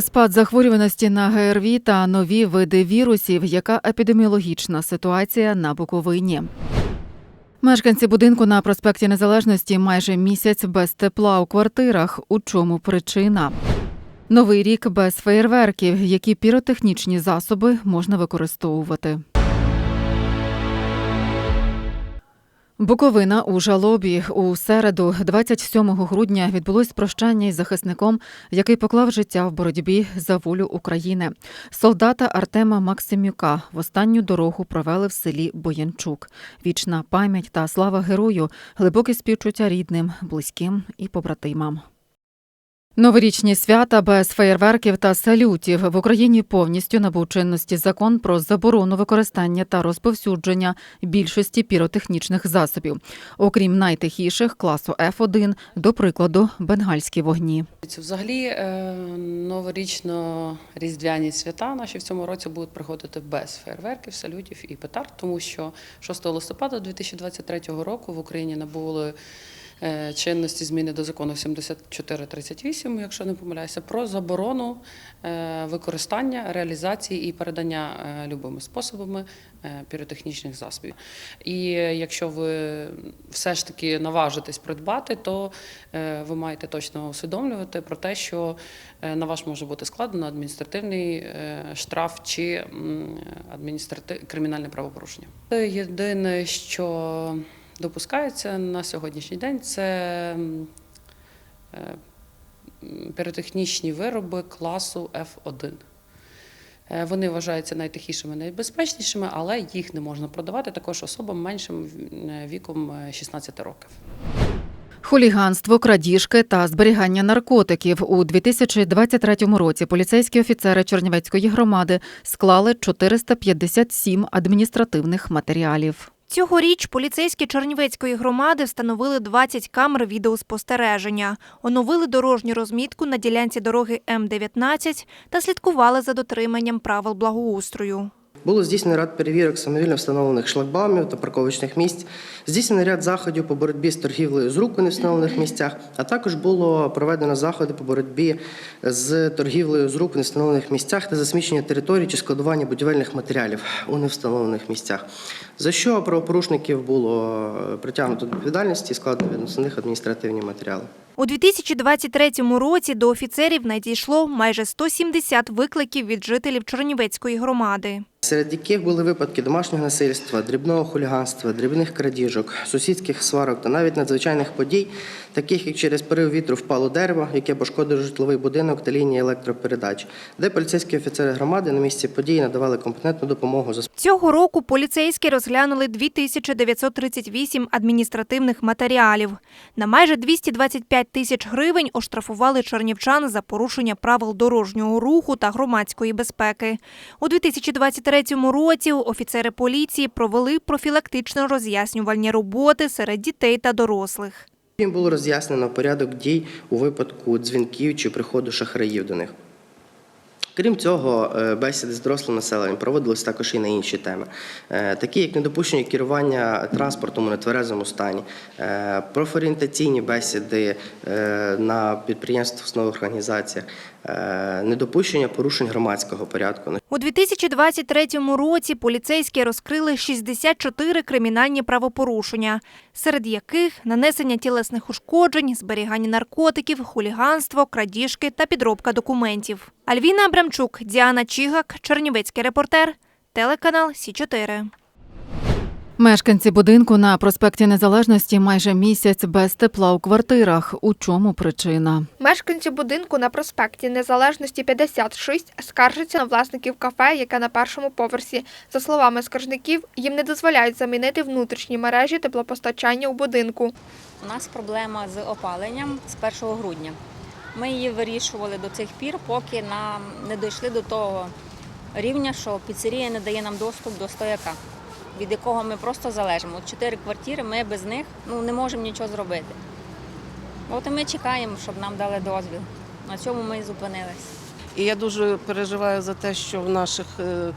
Спад захворюваності на ГРВІ та нові види вірусів. Яка епідеміологічна ситуація на Буковині? Мешканці будинку на проспекті Незалежності майже місяць без тепла у квартирах. У чому причина? Новий рік без феєрверків. Які піротехнічні засоби можна використовувати? Буковина у жалобі у середу, 27 грудня, відбулось прощання із захисником, який поклав життя в боротьбі за волю України. Солдата Артема Максимюка в останню дорогу провели в селі Боянчук. Вічна пам'ять та слава герою, глибоке співчуття рідним, близьким і побратимам. Новорічні свята без феєрверків та салютів в Україні повністю набув чинності закон про заборону використання та розповсюдження більшості піротехнічних засобів, окрім найтихіших класу F1, до прикладу, бенгальські вогні. Це Взагалі е, новорічно-різдвяні свята наші в цьому році будуть приходити без фейерверків, салютів і петард, тому що 6 листопада 2023 року в Україні набули чинності зміни до закону 7438, якщо не помиляюся, про заборону е, використання, реалізації і передання е, любими способами е, піротехнічних засобів. І е, якщо ви все ж таки наважитесь придбати, то е, ви маєте точно усвідомлювати про те, що е, на вас може бути складено адміністративний е, штраф чи адміністратив... кримінальне правопорушення. Єдине, що допускається на сьогоднішній день, це е, піротехнічні вироби класу F1. Е, Вони вважаються найтихішими, найбезпечнішими, але їх не можна продавати також особам меншим е, віком е, 16 років. Хуліганство, крадіжки та зберігання наркотиків у 2023 році поліцейські офіцери Чернівецької громади склали 457 адміністративних матеріалів. Цьогоріч поліцейські Чернівецької громади встановили 20 камер відеоспостереження, оновили дорожню розмітку на ділянці дороги М-19 та слідкували за дотриманням правил благоустрою. Було здійснено ряд перевірок самовільно встановлених шлагбаумів та парковочних місць, здійснено ряд заходів по боротьбі з торгівлею з рук у невстановлених місцях, а також було проведено заходи по боротьбі з торгівлею з рук у невстановлених місцях та засмічення територій чи складування будівельних матеріалів у невстановлених місцях. За що правопорушників було притягнуто до відповідальності і складено відносно них адміністративні матеріали. У 2023 році до офіцерів надійшло майже 170 викликів від жителів Чернівецької громади. Серед яких були випадки домашнього насильства, дрібного хуліганства, дрібних крадіжок, сусідських сварок та навіть надзвичайних подій, таких як через порив вітру впало дерево, яке пошкодило житловий будинок та лінії електропередач, де поліцейські офіцери громади на місці події надавали компетентну допомогу Цього року поліцейські розглянули 2938 адміністративних матеріалів. На майже 225 тисяч гривень оштрафували чернівчан за порушення правил дорожнього руху та громадської безпеки. У 2023 році офіцери поліції провели профілактично роз'яснювальні роботи серед дітей та дорослих. Їм було роз'яснено порядок дій у випадку дзвінків чи приходу шахраїв до них. Крім цього, е, бесіди з дорослим населенням проводились також і на інші теми, Е, такі як недопущення керування транспортом у нетверезому стані, е, профорієнтаційні бесіди на підприємствах, основних організаціях, недопущення порушень громадського порядку. У 2023 році поліцейські розкрили 64 кримінальні правопорушення, серед яких нанесення тілесних ушкоджень, зберігання наркотиків, хуліганство, крадіжки та підробка документів. Альвіна Абрамчук, Діана Чігак, Чернівецький репортер, телеканал Сі 4 Мешканці будинку на проспекті Незалежності майже місяць без тепла у квартирах. У чому причина? Мешканці будинку на проспекті Незалежності 56 скаржаться на власників кафе, яке на першому поверсі. За словами скаржників, їм не дозволяють замінити внутрішні мережі теплопостачання у будинку. У нас проблема з опаленням з 1 грудня. Ми її вирішували до цих пір, поки нам не дійшли до того рівня, що піцерія не дає нам доступ до стояка, від якого ми просто залежимо. От чотири квартири, ми без них ну, не можемо нічого зробити. От і ми чекаємо, щоб нам дали дозвіл. На цьому ми і зупинились. І я дуже переживаю за те, що в наших е,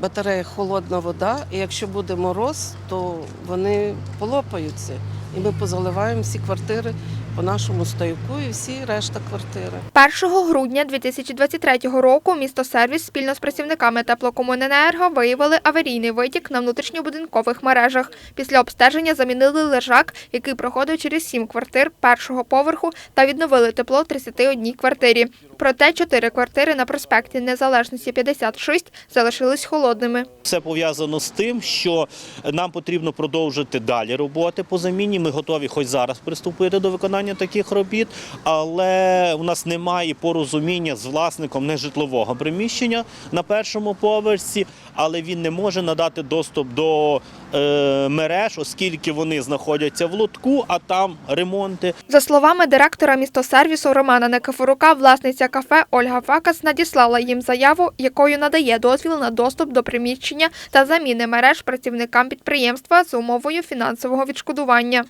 батареях холодна вода, і якщо буде мороз, то вони полопаються. І ми позаливаємо всі квартири по нашому стояку і всі решта квартири. 1 грудня 2023 року місто Сервіс спільно з працівниками теплокомуненерго виявили аварійний витік на внутрішньобудинкових мережах. Після обстеження замінили лежак, який проходив через сім квартир першого поверху, та відновили тепло в 31 квартирі. Проте чотири квартири на проспекті Незалежності 56 залишились холодними. Все пов'язано з тим, що нам потрібно продовжити далі роботи по заміні. Ми готові хоч зараз приступити до виконання таких робіт, але у нас немає порозуміння з власником нежитлового приміщення на першому поверсі, але він не може надати доступ до е, мереж, оскільки вони знаходяться в лотку, а там ремонти. За словами директора містосервісу Романа Никифорука, власниця кафе Ольга Факас надіслала їм заяву, якою надає дозвіл на доступ до приміщення та заміни мереж працівникам підприємства з умовою фінансового відшкодування.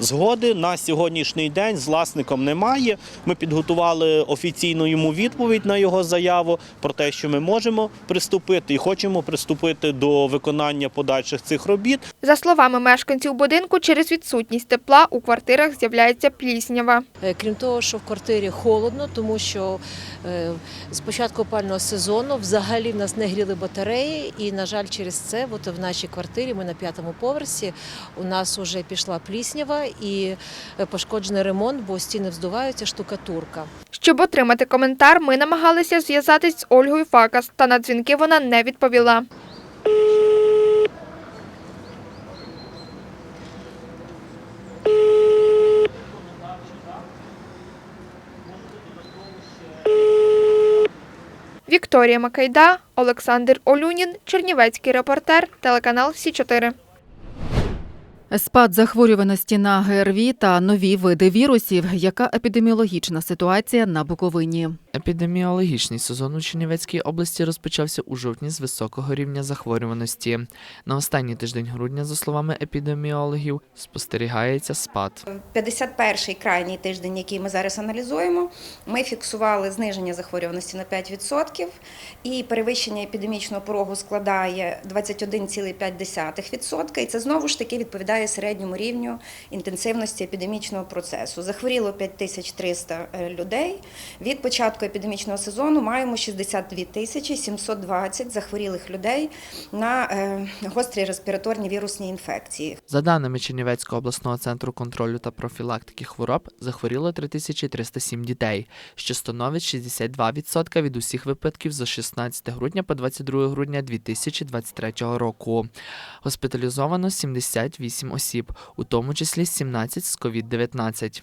Згоди на сьогоднішній день з власником немає. Ми підготували офіційну йому відповідь на його заяву про те, що ми можемо приступити і хочемо приступити до виконання подальших цих робіт. За словами мешканців будинку, через відсутність тепла у квартирах з'являється пліснява. Е, Крім того, що в квартирі холодно, тому що е, з початку опального сезону взагалі в нас не гріли батареї, і, на жаль, через це от в нашій квартирі, ми на п'ятому поверсі, у нас вже пішла пліснява і е, пошкоджений ремонт, бо стіни вздуваються, штукатурка. Щоб отримати коментар, ми намагалися зв'язатись з Ольгою Факас, та на дзвінки вона не відповіла. Вікторія Макайда, Олександр Олюнін, Чернівецький репортер, телеканал Сі 4 Спад захворюваності на ГРВІ та нові види вірусів. Яка епідеміологічна ситуація на Буковині? Епідеміологічний сезон у Чернівецькій області розпочався у жовтні з високого рівня захворюваності. На останній тиждень грудня, за словами епідеміологів, спостерігається спад. 51-й крайній тиждень, який ми зараз аналізуємо, ми фіксували зниження захворюваності на 5% і перевищення епідемічного порогу складає 21,5%. І це знову ж таки відповідає середньому рівню інтенсивності епідемічного процесу. Захворіло 5300 людей. Від початку епідемічного сезону маємо 62 тисячі 720 захворілих людей на е, гострі респіраторні вірусні інфекції. За даними Чернівецького обласного центру контролю та профілактики хвороб, захворіло 3307 дітей, що становить 62% від усіх випадків з 16 грудня по 22 грудня 2023 року. Госпіталізовано 78 осіб, у тому числі 17 з COVID-19.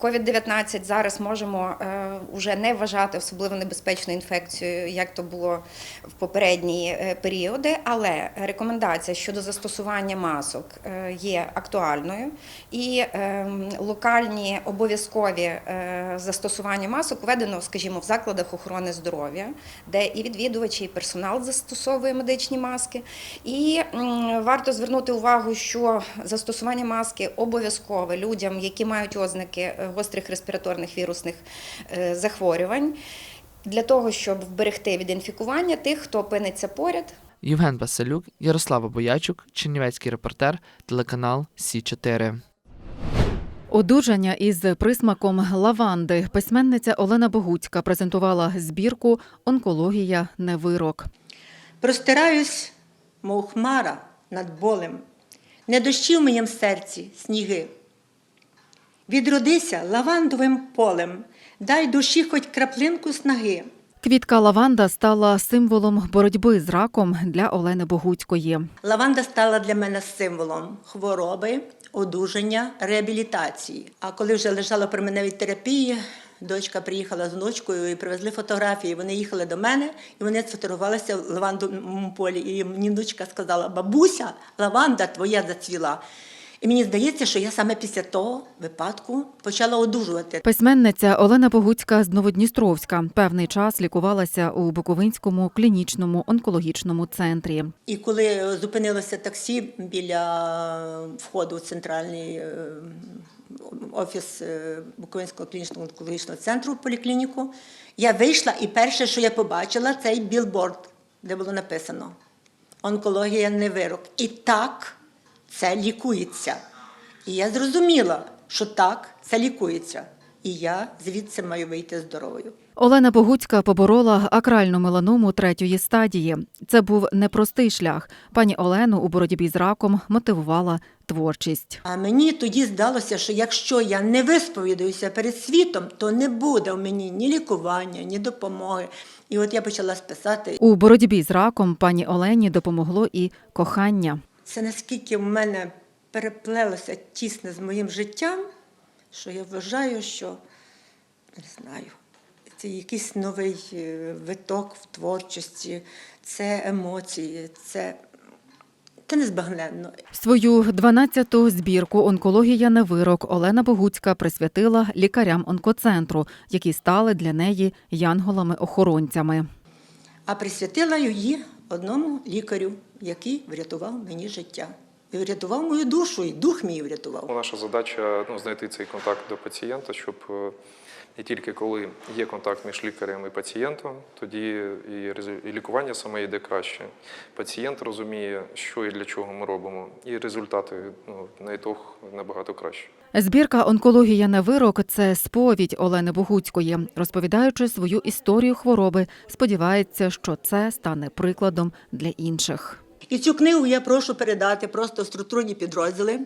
COVID-19 зараз можемо е, вже не вважати особливо небезпечною інфекцією, як то було в попередні е, періоди, але рекомендація щодо застосування масок е, є актуальною, і е, локальні обов'язкові е, застосування масок введено, скажімо, в закладах охорони здоров'я, де і відвідувачі, і персонал застосовує медичні маски. І варто звернути увагу, що застосування маски обов'язкове людям, які мають ознаки гострих респіраторних вірусних е, захворювань, для того, щоб вберегти від інфікування тих, хто опиниться поряд. Євген Василюк, Ярослава Боячук, Чернівецький репортер, телеканал Сі 4 Одужання із присмаком лаванди. Письменниця Олена Богуцька презентувала збірку Онкологія не вирок. Простираюсь, мов хмара над болем, не дощі в моєму серці сніги. Відродися лавандовим полем, дай душі хоч краплинку снаги. Квітка лаванда стала символом боротьби з раком для Олени Богуцької. Лаванда стала для мене символом хвороби, одужання, реабілітації. А коли вже лежала при мене від терапії, дочка приїхала з внучкою і привезли фотографії. Вони їхали до мене і вони сфотографувалися в лавандовому полі. І мені внучка сказала: бабуся, лаванда твоя зацвіла. І мені здається, що я саме після того випадку почала одужувати. Письменниця Олена Богуцька з Новодністровська певний час лікувалася у Буковинському клінічному онкологічному центрі. І коли зупинилося таксі біля входу в центральний е, офіс е, Буковинського клінічного онкологічного центру в поліклініку, я вийшла і перше, що я побачила, цей білборд, де було написано Онкологія не вирок. І так це лікується. І я зрозуміла, що так, це лікується. І я звідси маю вийти здоровою. Олена Богуцька поборола акральну меланому третьої стадії. Це був непростий шлях. Пані Олену у боротьбі з раком мотивувала творчість. А мені тоді здалося, що якщо я не висповідаюся перед світом, то не буде в мені ні лікування, ні допомоги. І от я почала списати. У боротьбі з раком пані Олені допомогло і кохання. Це наскільки в мене переплелося тісне з моїм життям, що я вважаю, що не знаю, це якийсь новий е, виток в творчості, це емоції, це, це незбагненно. Свою 12-ту збірку Онкологія на вирок Олена Богуцька присвятила лікарям онкоцентру, які стали для неї янголами-охоронцями. А присвятила її одному лікарю, який врятував мені життя. І врятував мою душу, і дух мій врятував. Наша задача ну, знайти цей контакт до пацієнта, щоб е, не тільки коли є контакт між лікарем і пацієнтом, тоді і лікування саме йде краще. Пацієнт розуміє, що і для чого ми робимо, і результати ну, на ітог набагато краще. Збірка Онкологія на вирок це сповідь Олени Богуцької. Розповідаючи свою історію хвороби, сподівається, що це стане прикладом для інших. І цю книгу я прошу передати просто в структурні підрозділи,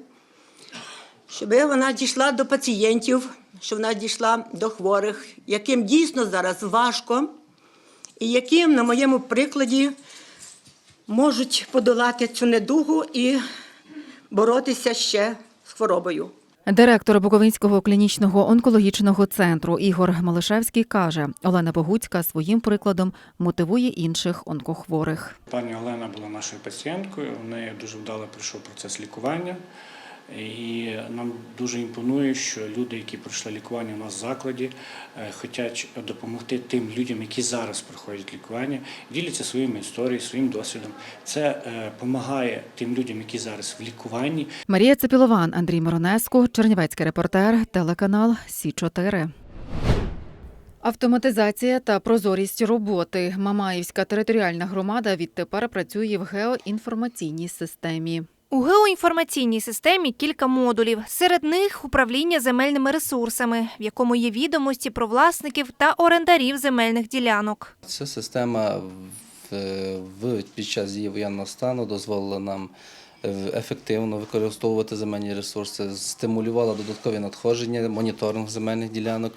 щоб вона дійшла до пацієнтів, щоб вона дійшла до хворих, яким дійсно зараз важко, і яким, на моєму прикладі, можуть подолати цю недугу і боротися ще з хворобою. Директор Буковинського клінічного онкологічного центру Ігор Малишевський каже, Олена Богуцька своїм прикладом мотивує інших онкохворих. Пані Олена була нашою пацієнткою. У неї дуже вдало пройшов процес лікування. І нам дуже імпонує, що люди, які пройшли лікування у нас в закладі, е, хочуть допомогти тим людям, які зараз проходять лікування, діляться своїми історіями, своїм досвідом. Це допомагає тим людям, які зараз в лікуванні, Марія Цепілован, Андрій Миронеско, Чернівецький репортер, телеканал Сі 4 Автоматизація та прозорість роботи. Мамаївська територіальна громада відтепер працює в геоінформаційній системі. У геоінформаційній системі кілька модулів. Серед них управління земельними ресурсами, в якому є відомості про власників та орендарів земельних ділянок. Ця система в, в під час дії воєнного стану дозволила нам е, ефективно використовувати земельні ресурси, стимулювала додаткові надходження, моніторинг земельних ділянок,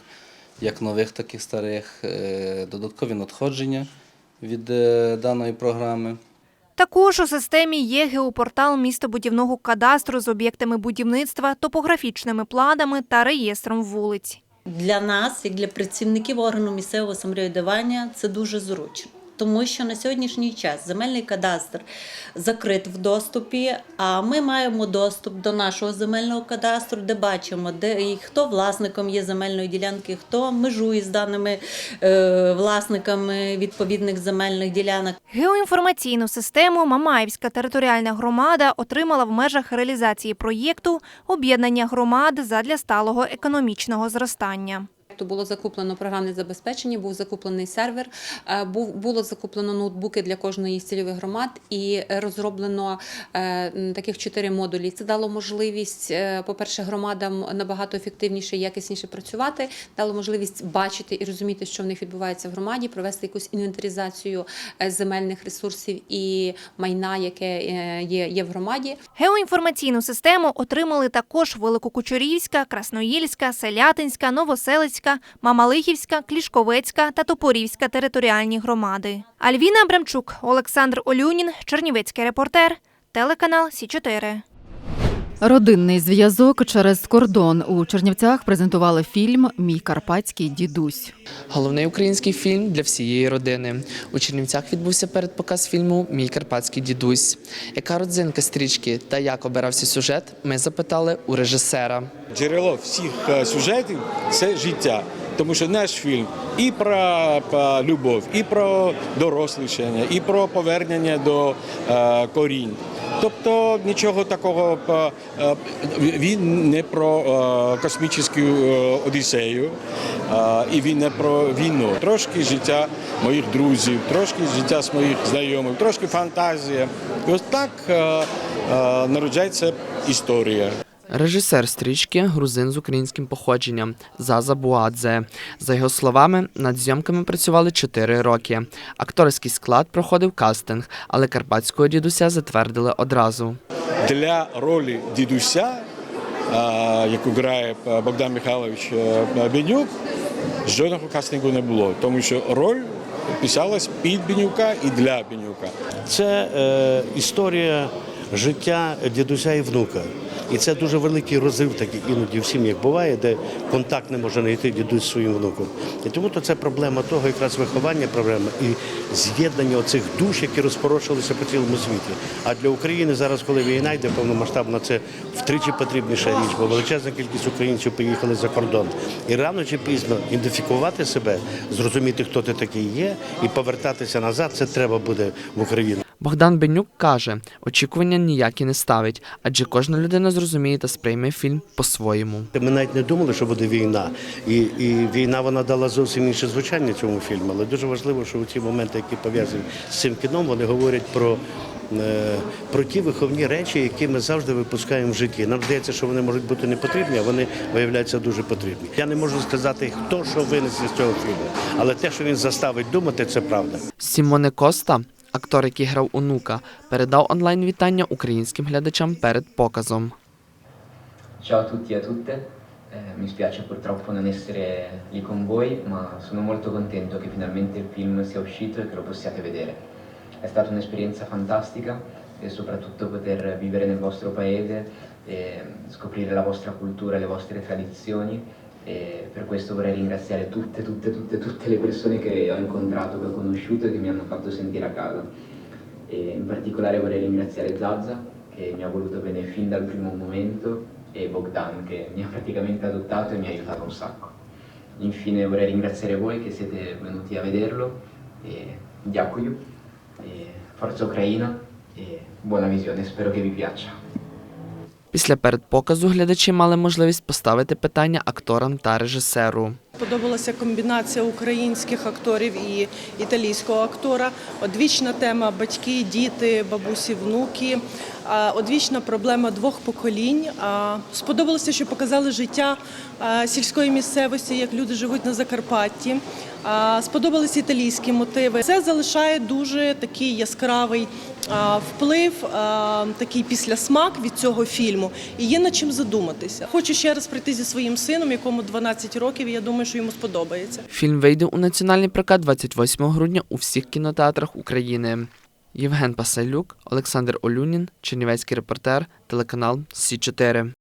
як нових, так і старих, е, додаткові надходження від е, даної програми. Також у системі є геопортал містобудівного кадастру з об'єктами будівництва, топографічними планами та реєстром вулиць. Для нас, як для працівників органу місцевого самоврядування, це дуже зручно. Тому що на сьогоднішній час земельний кадастр закрит в доступі, а ми маємо доступ до нашого земельного кадастру, де бачимо, де і хто власником є земельної ділянки, хто межує з даними е, власниками відповідних земельних ділянок. Геоінформаційну систему Мамаївська територіальна громада отримала в межах реалізації проєкту об'єднання громад задля сталого економічного зростання. То було закуплено програмне забезпечення, був закуплений сервер, е, був було закуплено ноутбуки для кожної з цільових громад і розроблено е, таких чотири модулі. Це дало можливість, е, по-перше, громадам набагато ефективніше і якісніше працювати, дало можливість бачити і розуміти, що в них відбувається в громаді, провести якусь інвентаризацію земельних ресурсів і майна, яке є, є в громаді. Геоінформаційну систему отримали також Великокучурівська, Красноїльська, Селятинська, Новоселицька, Мамалихівська, Клішковецька та Топорівська територіальні громади. Альвіна Абрамчук, Олександр Олюнін, Чернівецький репортер, телеканал Сі 4 Родинний зв'язок через кордон у Чернівцях презентували фільм Мій карпатський дідусь. Головний український фільм для всієї родини. У Чернівцях відбувся передпоказ фільму Мій карпатський дідусь. Яка родзинка стрічки та як обирався сюжет? Ми запитали у режисера. Джерело всіх е, сюжетів це життя. Тому що наш фільм і про, любов, і про дорослішання, і про повернення до е, корінь. Тобто нічого такого е, е, він не про космічну одіссею, і він не про війну. Трошки життя моїх друзів, трошки життя моїх знайомих, трошки фантазія. І ось так народжається історія. Режисер стрічки грузин з українським походженням Заза Буадзе. За його словами, над зйомками працювали 4 роки. Акторський склад проходив кастинг, але карпатського дідуся затвердили одразу. Для ролі дідуся, яку грає Богдан Михайлович а, Бенюк, жодного кастингу не було, тому що роль писалась під Бенюка і для Бенюка. Це е, історія життя дідуся і внука. І це дуже великий розрив такий іноді в сім'ях буває, де контакт не може знайти дідусь своїм внуком. І тому то це проблема того, якраз виховання проблема і з'єднання оцих душ, які розпорошилися по цілому світі. А для України зараз, коли війна йде повномасштабна, це втричі потрібніша річ, бо величезна кількість українців поїхали за кордон. І рано чи пізно ідентифікувати себе, зрозуміти, хто ти такий є, і повертатися назад, це треба буде в Україну. Богдан Бенюк каже, очікування ніякі не ставить, адже кожна людина зрозуміє та сприйме фільм по-своєму. Ми навіть не думали, що буде війна. І, і війна вона дала зовсім інше звучання цьому фільму. Але дуже важливо, що у ці моменти, які пов'язані з цим кіном, вони говорять про. е, Про ті виховні речі, які ми завжди випускаємо в житті. Нам здається, що вони можуть бути не потрібні, а вони виявляються дуже потрібні. Я не можу сказати, хто що винесе з цього фільму, але те, що він заставить думати, це правда. Сімоне Коста, актор, який грав онука, передав онлайн вітання українським глядачам перед показом. Ciao a tutti e a tutte, Eh, mi spiace purtroppo non essere lì con voi, ma sono molto contento che finalmente il film sia uscito e che lo possiate vedere. È stata un'esperienza fantastica e soprattutto poter vivere nel vostro paese e scoprire la vostra cultura e le vostre tradizioni e per questo vorrei ringraziare tutte, tutte, tutte, tutte le persone che ho incontrato, che ho conosciuto e che mi hanno fatto sentire a casa. E in particolare vorrei ringraziare Zaza, che mi ha voluto bene fin dal primo momento, e Bogdan, che mi ha praticamente adottato e mi ha aiutato un sacco. Infine vorrei ringraziare voi che siete venuti a vederlo, e Diacoyu, e Forza Ucraina, e buona visione, spero che vi piaccia. Після передпоказу глядачі мали можливість поставити питання акторам та режисеру. Подобалася комбінація українських акторів і італійського актора. Одвічна тема батьки, діти, бабусі, внуки. Одвічна проблема двох поколінь. Сподобалося, що показали життя сільської місцевості, як люди живуть на Закарпатті. Сподобалися італійські мотиви. Це залишає дуже такий яскравий вплив, такий післясмак від цього фільму. І є над чим задуматися. Хочу ще раз прийти зі своїм сином, якому 12 років. і Я думаю, що йому сподобається. Фільм вийде у національний прокат 28 грудня у всіх кінотеатрах України. Євген Пасалюк, Олександр Олюнін, Чернівецький репортер, телеканал Сі 4